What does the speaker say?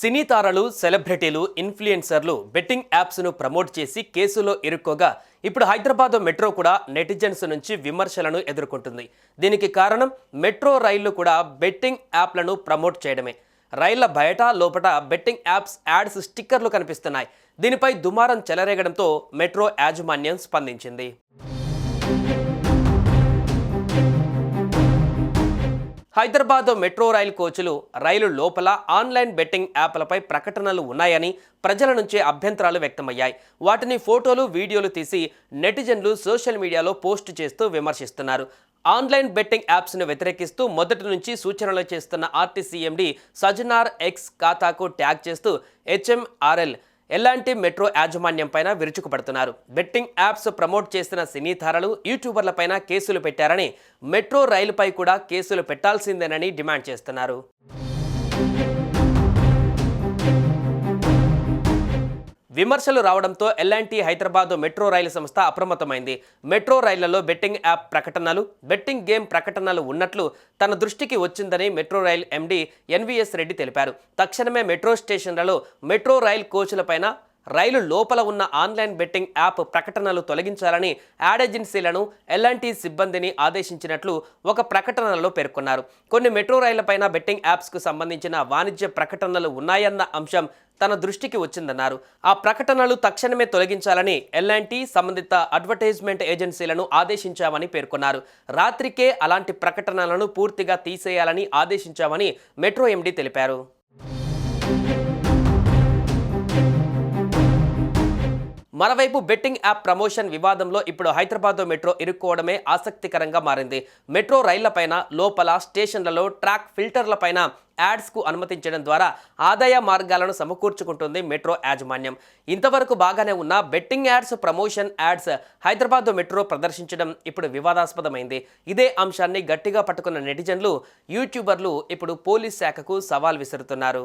సినీ తారలు సెలబ్రిటీలు ఇన్ఫ్లుయెన్సర్లు బెట్టింగ్ యాప్స్ను ప్రమోట్ చేసి కేసులో ఇరుక్కోగా. ఇప్పుడు హైదరాబాద్ మెట్రో కూడా నెటిజన్స్ నుంచి విమర్శలను ఎదుర్కొంటుంది. దీనికి కారణం మెట్రో రైళ్ళు కూడా బెట్టింగ్ యాప్లను ప్రమోట్ చేయడమే. రైళ్ళ బయట లోపట బెట్టింగ్ యాప్స్ యాడ్స్ స్టిక్కర్లు కనిపిస్తున్నాయి. దీనిపై దుమారం చెలరేగడంతో మెట్రో యాజమాన్యం స్పందించింది. హైదరాబాద్ మెట్రో రైలు కోచ్లు రైలు లోపల ఆన్లైన్ బెట్టింగ్ యాప్లపై ప్రకటనలు ఉన్నాయని ప్రజల నుంచి అభ్యంతరాలు వ్యక్తమయ్యాయి. వాటిని ఫోటోలు వీడియోలు తీసి నెటిజన్లు సోషల్ మీడియాలో పోస్ట్ చేస్తూ విమర్శిస్తున్నారు. ఆన్లైన్ బెట్టింగ్ యాప్స్ను వ్యతిరేకిస్తూ మొదటి నుంచి సూచనలు చేస్తున్న ఆర్టీసీఎండి సజనార్ ఎక్స్ ఖాతాకు ట్యాగ్ చేస్తూ హెచ్ఎంఆర్ఎల్ ఎలాంటి మెట్రో యాజమాన్యం పైన విరుచుకుపడుతున్నారు. బెట్టింగ్ యాప్స్ ప్రమోట్ చేసిన సినీ తారలు యూట్యూబర్లపైన కేసులు పెట్టారని మెట్రో రైలుపై కూడా కేసులు పెట్టాల్సిందేనని డిమాండ్ చేస్తున్నారు. విమర్శలు రావడంతో ఎల్ఎన్టీ హైదరాబాద్ మెట్రో రైలు సంస్థ అప్రమత్తమైంది. మెట్రో రైళ్ళలో బెట్టింగ్ యాప్ ప్రకటనలు బెట్టింగ్ గేమ్ ప్రకటనలు ఉన్నట్లు తన దృష్టికి వచ్చిందని metro rail MD NVS Reddy తెలిపారు. తక్షణమే మెట్రో స్టేషన్లలో మెట్రో రైల్ కోచ్లపైన రైలు లోపల ఉన్న ఆన్లైన్ బెట్టింగ్ యాప్ ప్రకటనలు తొలగించాలని యాడ్ ఏజెన్సీలను ఎల్ఎన్టీ సిబ్బందిని ఆదేశించినట్లు ఒక ప్రకటనలో పేర్కొన్నారు. కొన్ని మెట్రో రైళ్ళపైన బెట్టింగ్ యాప్స్కు సంబంధించిన వాణిజ్య ప్రకటనలు ఉన్నాయన్న అంశం తన దృష్టికి వచ్చిందన్నారు. ఆ ప్రకటనలు తక్షణమే తొలగించాలని ఎల్ఎన్టీ సంబంధిత అడ్వర్టైజ్మెంట్ ఏజెన్సీలను ఆదేశించామని పేర్కొన్నారు. రాత్రికే అలాంటి ప్రకటనలను పూర్తిగా తీసేయాలని ఆదేశించామని మెట్రో ఎండీ తెలిపారు. మరోవైపు బెట్టింగ్ యాప్ ప్రమోషన్ వివాదంలో ఇప్పుడు హైదరాబాద్ మెట్రో ఇరుక్కోవడమే ఆసక్తికరంగా మారింది. మెట్రో రైళ్ళపైన లోపల స్టేషన్లలో ట్రాక్ ఫిల్టర్లపైన యాడ్స్కు అనుమతించడం ద్వారా ఆదాయ మార్గాలను సమకూర్చుకుంటుంది మెట్రో యాజమాన్యం. ఇంతవరకు బాగానే ఉన్న betting ads promotion ads Hyderabad metro ప్రదర్శించడం ఇప్పుడు వివాదాస్పదమైంది. ఇదే అంశాన్ని గట్టిగా పట్టుకున్న నెటిజన్లు యూట్యూబర్లు ఇప్పుడు పోలీస్ శాఖకు సవాల్ విసురుతున్నారు.